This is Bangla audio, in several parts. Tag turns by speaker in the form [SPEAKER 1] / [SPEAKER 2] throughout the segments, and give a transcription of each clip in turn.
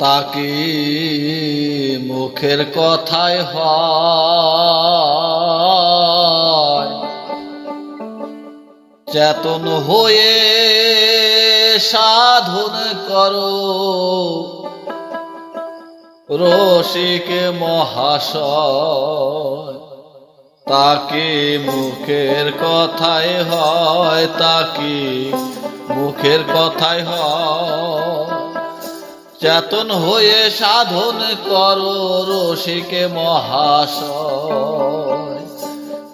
[SPEAKER 1] তাকে মুখের কথায় হয়। চেতন হয়ে সাধন করো। রসিক মহাশয়, তাকে মুখের কথায় হয়, তাকে মুখের কথায় হয়। চেতন হয়ে সাধন করো রসিকে মহাশয়।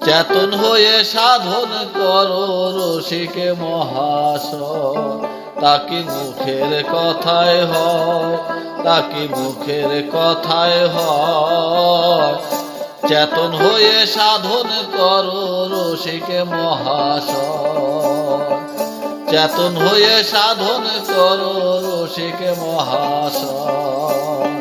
[SPEAKER 1] চেতন হয়ে সাধন করো রসিকে মহাশয়। তাকে মুখের কথায় হয়, তাকে মুখের কথায় হয়। চেতন হয়ে সাধন করো রসিকে মহাশয়। চেতন হয়ে সাধন করো রসিক মহাশয়।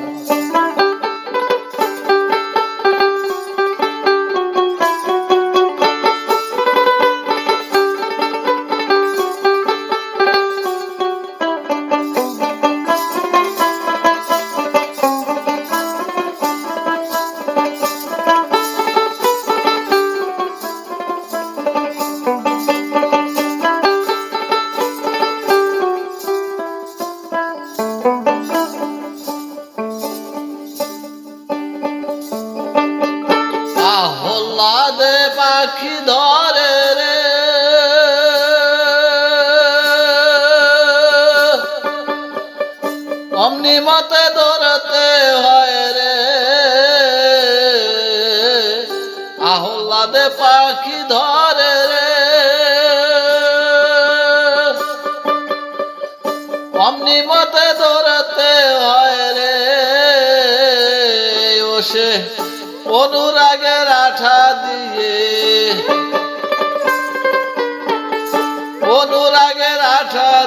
[SPEAKER 1] পাখি ধরে রে। অমনি মতে ধরতে হয় রে। আহ্লাদে পাখি ধরে রে। অমনি মতে ধরতে হয় রে। ও সে অনুরাগের আঠা দিয়ে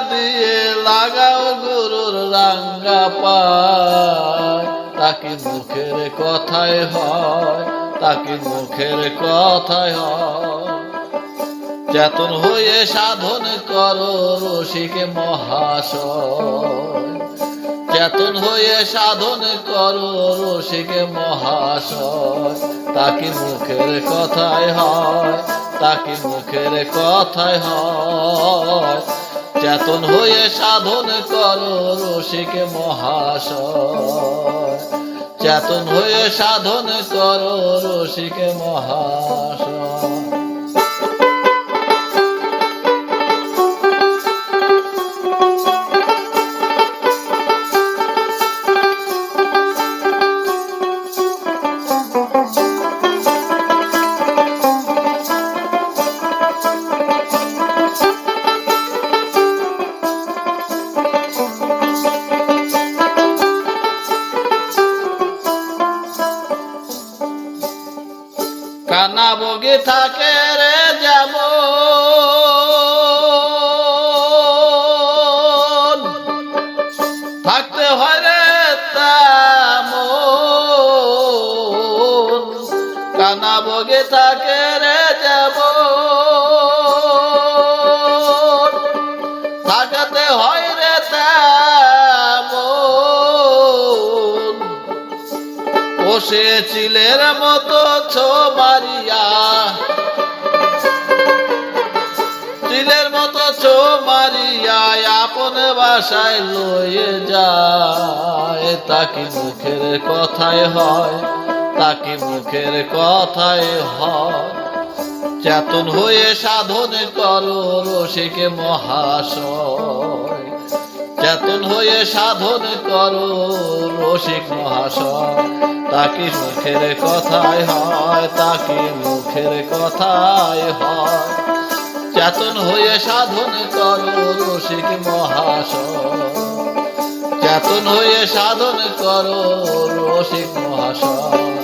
[SPEAKER 1] দিয়ে লাগাও গুরুর রাঙ্গা পায়। তাকে মুখের কথায় হয়, তাকে মুখের কথায় হয়। চেতন হয়ে সাধন করো রসিকে মহাশয়। চেতন হয়ে সাধন করো রসিকে মহাশয়। তাকে মুখের কথায় হয়, তাকে মুখের কথায় হয়। চেতন হয়ে সাধন করো রসিক মহাশয়। চেতন হয়ে সাধন করো রসিক মহাশয়। রে যাব থাকতে হয় রে কানা বগে থাকে রে যাব থাকতে হয় রে তেমন। বসে চিলের মতো ছো মারিয়া মারিয়া আপন বাসায় লয়ে যায়। তাকে মুখের কথায় হয়, তাকে মুখের কথায় হয়। চেতন হয়ে সাধন করো রসিকে মহাশয়। চেতন হয়ে সাধন করো রসিক মহাশয়। তাকে মুখের কথায় হয়, তাকে মুখের কথায় হয়। চেতন হয়ে সাধন কর রসিক মহাশয়। চেতন হয়ে সাধন কর রসিক মহাশয়।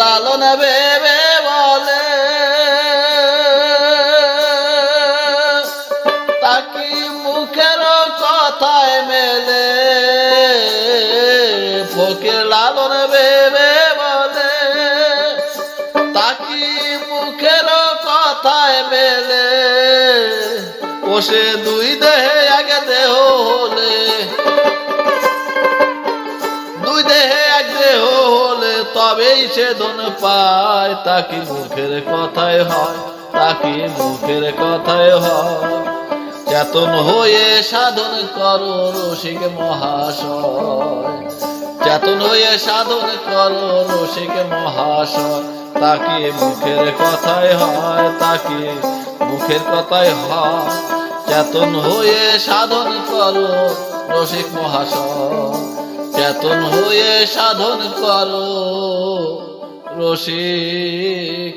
[SPEAKER 1] লালন ভেবে বলে। তাকি মুখের কথায় মেলে, ফকির লালন ভেবে বলে। তাকি মুখের কথায় মেলে বসে দুই দেহে আগে দেহ তবেই সে ধন পায়। তাকে মুখের কথায় হয়, তাকে মুখের কথায় হয়। চেতন হয়ে সাধন করো রসিক মহাশয়। চেতন হয়ে সাধন করো রসিক মহাশয়। তাকে মুখের কথায় হয়, তাকে মুখের কথায় হয়। চেতন হয়ে সাধন করো রসিক মহাশয়। চেতন হয়ে সাধন করো রসিক